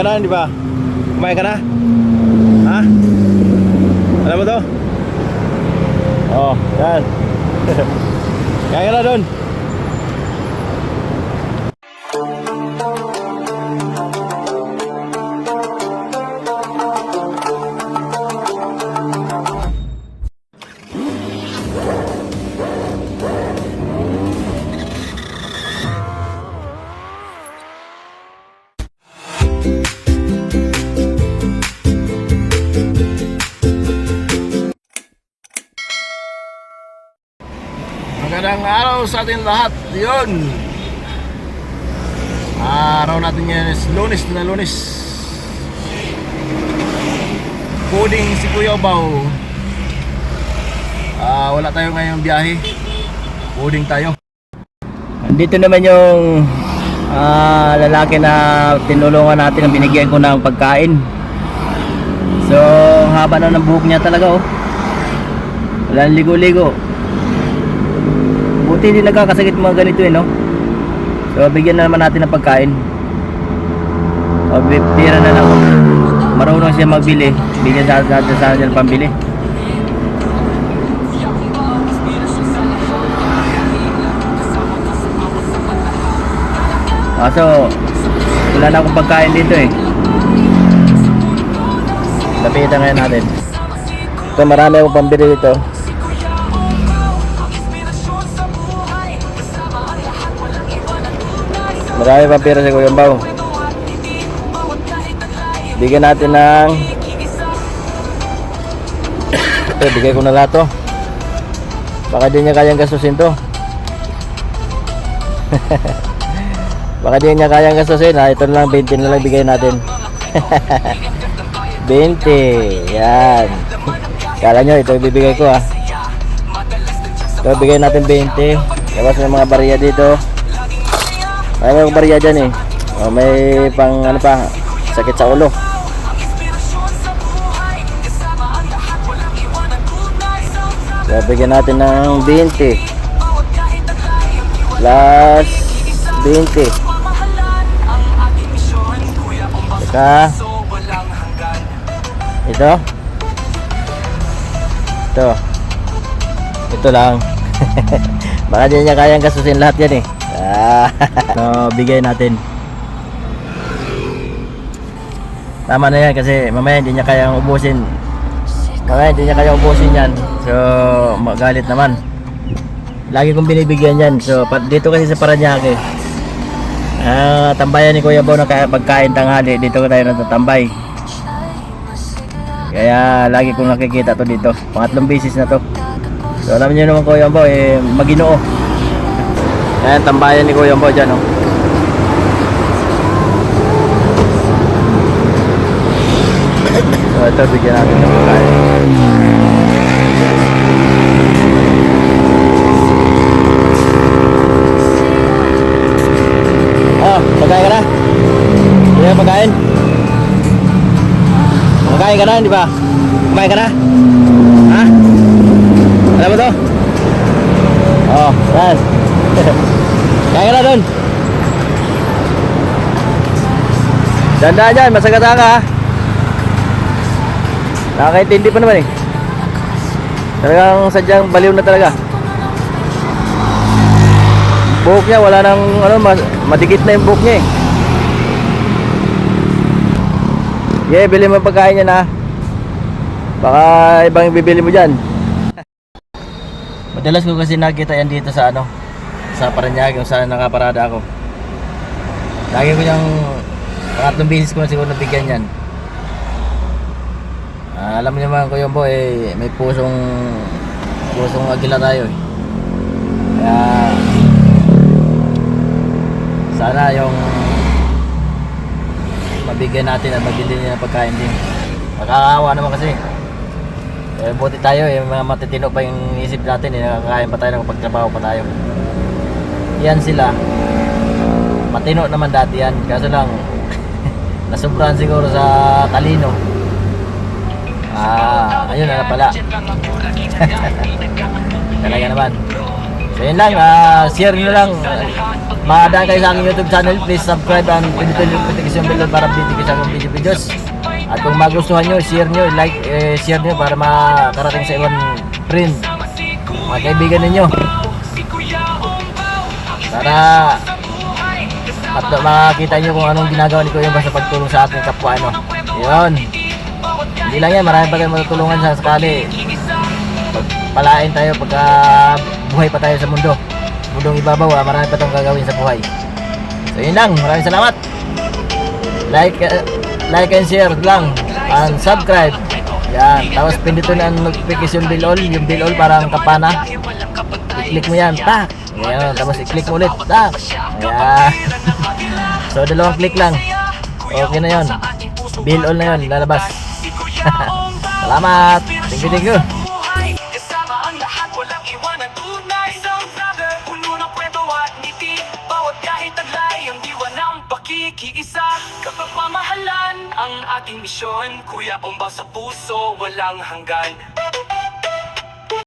ka na, di ba? Kumain ka na? Ha? Alam mo to? Oh, yan. Kaya ka na doon. Magandang araw sa ating lahat. Yun. Araw natin ngayon is lunes na lunes. Puding si Kuya Bao. Ah, wala tayo ngayong biyahe. Puding tayo. Dito naman yung ah, lalaki na tinulungan natin ang binigyan ko ng pagkain. So, haba na ng buhok niya talaga oh. Walang ligo-ligo. Buti hindi nagkakasakit mga ganito eh no. So, bigyan na naman natin ng pagkain. O, tira na lang. Marunong siya magbili. Bigyan sa natin sa ng pambili. Kaso, wala na akong pagkain dito eh. Lapitan ngayon natin. Ito, marami akong pambili dito. Marami pang pera si Kuya Bao. Bigyan natin ng... Ito, bigay ko na lahat to. Baka di niya kayang gastusin to. Baka di niya kayang gastusin ha. Ito na lang 20 na lang bigay natin. 20. Yan. Kala nyo ito ibibigay ko ha. Ito bigay natin 20. Tapos may mga bariya dito. May mga bariya dyan eh. O, may pang ano pa. Sakit sa ulo. Kaya bigyan natin ng 20. Plus 20. Saka ito. Ito. Ito lang. Baka di niya kayang kasusin lahat yan eh. So, bigay natin. Tama na yan kasi mamaya hindi niya kayang ubusin. Mamaya hindi niya kayang ubusin yan. So, magalit naman. Lagi kong binibigyan yan. So, dito kasi sa Paranaque. Ah, tambayan ni Kuya Bo na pagkain tanghali. Dito ko tayo natatambay. Kaya lagi kong nakikita to dito. Pangatlong beses na to. So alam niyo naman Kuya Bo, eh, maginoo. Ayan, tambayan ni Kuya Bo dyan. Oh. So ito, bigyan natin ng pagkain. Ah, pagkain ka na? Hindi na pagkain? Pagkain ka na, di ba? Kumain ka na? Ha? Alam mo to? Oh, yan. Kaya ka na doon. Dandaan dyan, masagata ka. Nakakaintindi pa naman eh. Talagang sadyang baliw na talaga. Buhok niya, wala nang ano, ma- madikit na yung buhok niya eh. Yeah, bili mo pagkain niya na. Baka ibang ibibili mo dyan. Madalas ko kasi nakita yan dito sa ano, sa Paranaque kung saan nakaparada ako. Lagi ko yung pangatlong beses ko na siguro nabigyan yan. Ah, alam niyo naman yung boy, eh, may pusong pusong agila tayo eh. Kaya sana yung mabigyan natin at mabili niya ng pagkain din. Nakakaawa naman kasi. Eh, buti tayo eh, mga matitino pa yung isip natin eh, nakakain pa tayo, nakapagtrabaho pa tayo. Yan sila. Matino naman dati yan, kaso lang nasubrahan siguro sa talino. Ah, ayun na pala. Talaga naman. So yun lang, ah, share nyo lang. madaan kayo sa aking YouTube channel, please subscribe and pindutin yung notification bell para update kayo sa aking video videos. At kung magustuhan nyo, share nyo, like, eh, share nyo para makarating sa ibang friend, mga kaibigan ninyo. Para at makakita nyo kung anong ginagawa ni Kuya Bas sa pagtulong sa ating kapwa ano. Yun. Hindi lang yan, marami pa tayong matutulungan sa sakali. Pagpalain tayo pagka buhay pa tayo sa mundo. Mundong ibabaw, ah, marami pa tayong gagawin sa buhay. So yun lang, maraming salamat. Like, uh, like and share lang. And subscribe. Yan. Tapos pindutin ang notification bell all, yung bell all parang kapana. I-click mo yan, tak. Ayan, tapos i-click mo ulit, tak. Ayan. so, dalawang click lang. Okay na yun. Bill all na yun, lalabas. Salamat. Thank you, thank you. pakikiisa Kapagmamahalan ang ating misyon Kuya Omba sa puso, walang hanggan